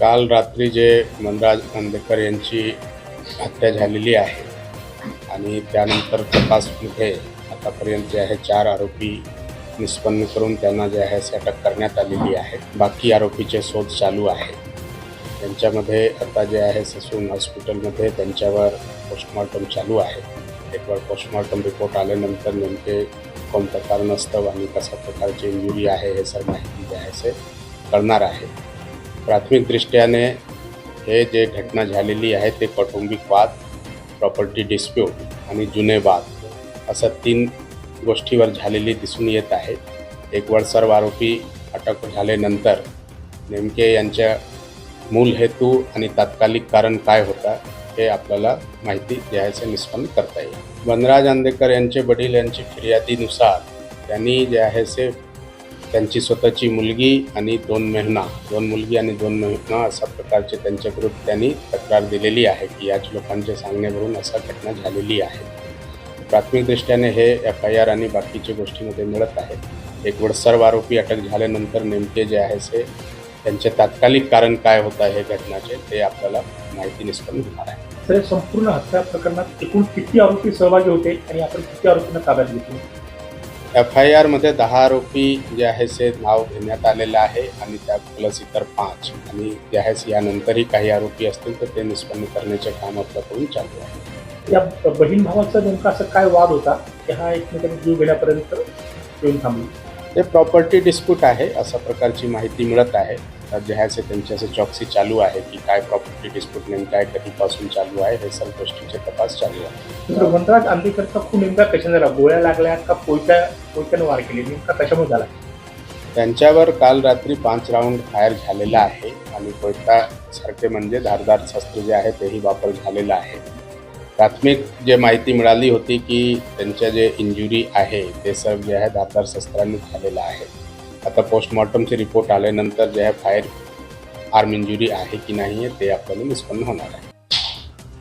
काल रात्री जे मनराज आंबेडकर यांची हत्या झालेली आहे आणि त्यानंतर तपासमध्ये आतापर्यंत जे आहे चार आरोपी निष्पन्न करून त्यांना जे आहे असे अटक करण्यात आलेली आहे. बाकी आरोपीचे शोध चालू आहे. त्यांच्यामध्ये आता जे आहे ससून हॉस्पिटलमध्ये त्यांच्यावर पोस्टमॉर्टम चालू आहे. एक वेळ पोस्टमॉर्टम रिपोर्ट आल्यानंतर नेमके कोणतं कारण असतं आणि कशा प्रकारची इंजुरी आहे हे सर माहिती जे आहे असे कळणार आहे. प्राथमिक दृष्ट्याने हे जे घटना झालेली आहे ते कौटुंबिक वाद प्रॉपर्टी डिस्प्यूट आणि जुने वाद असं तीन गोष्टीवर झालेली दिसून येत आहे. एक वर सर्व आरोपी अटक झाल्यानंतर नेमके यांच्या मूल हेतू आणि तात्कालिक कारण काय होता हे आपल्याला माहिती जे आहे निष्पन्न करता येईल. वनराज आंदेकर यांचे वडील यांची फिर्यादीनुसार त्यांनी जे आहे से त्यांची स्वतःची मुलगी आणि दोन महिना दोन मुलगी आणि दोन महिना अशा प्रकारचे त्यांच्या विरुद्ध त्यांनी तक्रार दिलेली आहे की याच लोकांच्या सांगण्यावरून असा घटना झालेली आहे. प्राथमिक दृष्ट्याने हे एफ आय आर आणि बाकीच्या गोष्टीमध्ये मिळत आहे. एक वेळ सर्व आरोपी अटक झाल्यानंतर नेमके जे आहे ते त्यांचे तात्कालिक कारण काय होत आहे घटनाचे ते आपल्याला माहिती निष्पन्न होणार आहे. तर संपूर्ण हत्या प्रकरणात एकूण किती आरोपी सहभागी होते आणि आपण किती आरोपींना ताब्यात घेतले? एफ आय आरमध्ये दहा आरोपी जे आहे ते नाव घेण्यात आलेलं आहे आणि त्या प्लस इतर पाच. आणि जे आहे ते यानंतरही काही आरोपी असतील तर ते निष्पन्न करण्याचे काम आपल्याकडून चालू आहे. या बहीण भावाचा नेमका असं काय वाद होता? की हा एकमेकांना जीव घेण्यापर्यंत येऊन थांबलो? ते प्रॉपर्टी डिस्प्यूट आहे अशा प्रकारची माहिती मिळत आहे. जे आहे ते त्यांच्याचं चौकशी चालू आहे की काय प्रॉपर्टी डिस्प्यूट नेमका आहे कधीपासून चालू आहे हे सर्व गोष्टीचे तपास चालू आहे. तर वनराज आंबेकरचा खून नेमका कशाने झाला गोळ्या लागल्या का कोयत्या कोयत्यानं वार केले? नेमका कशामुळे झाला? त्यांच्यावर काल रात्री पाच राऊंड फायर झालेला आहे आणि कोयतासारखे म्हणजे धारदार शस्त्र जे आहे तेही वापर झालेला आहे. प्राथमिक जे माहिती मिळाली होती की त्यांच्या जे इंजुरी आहे ते सर्व जे आहे धारदार शस्त्रांनी झालेलं आहे. आता पोस्टमॉर्टमचे रिपोर्ट आल्यानंतर जे आहे फायर आर्म इंजुरी आहे की नाही आहे ते आपल्याला निष्पन्न होणार आहे.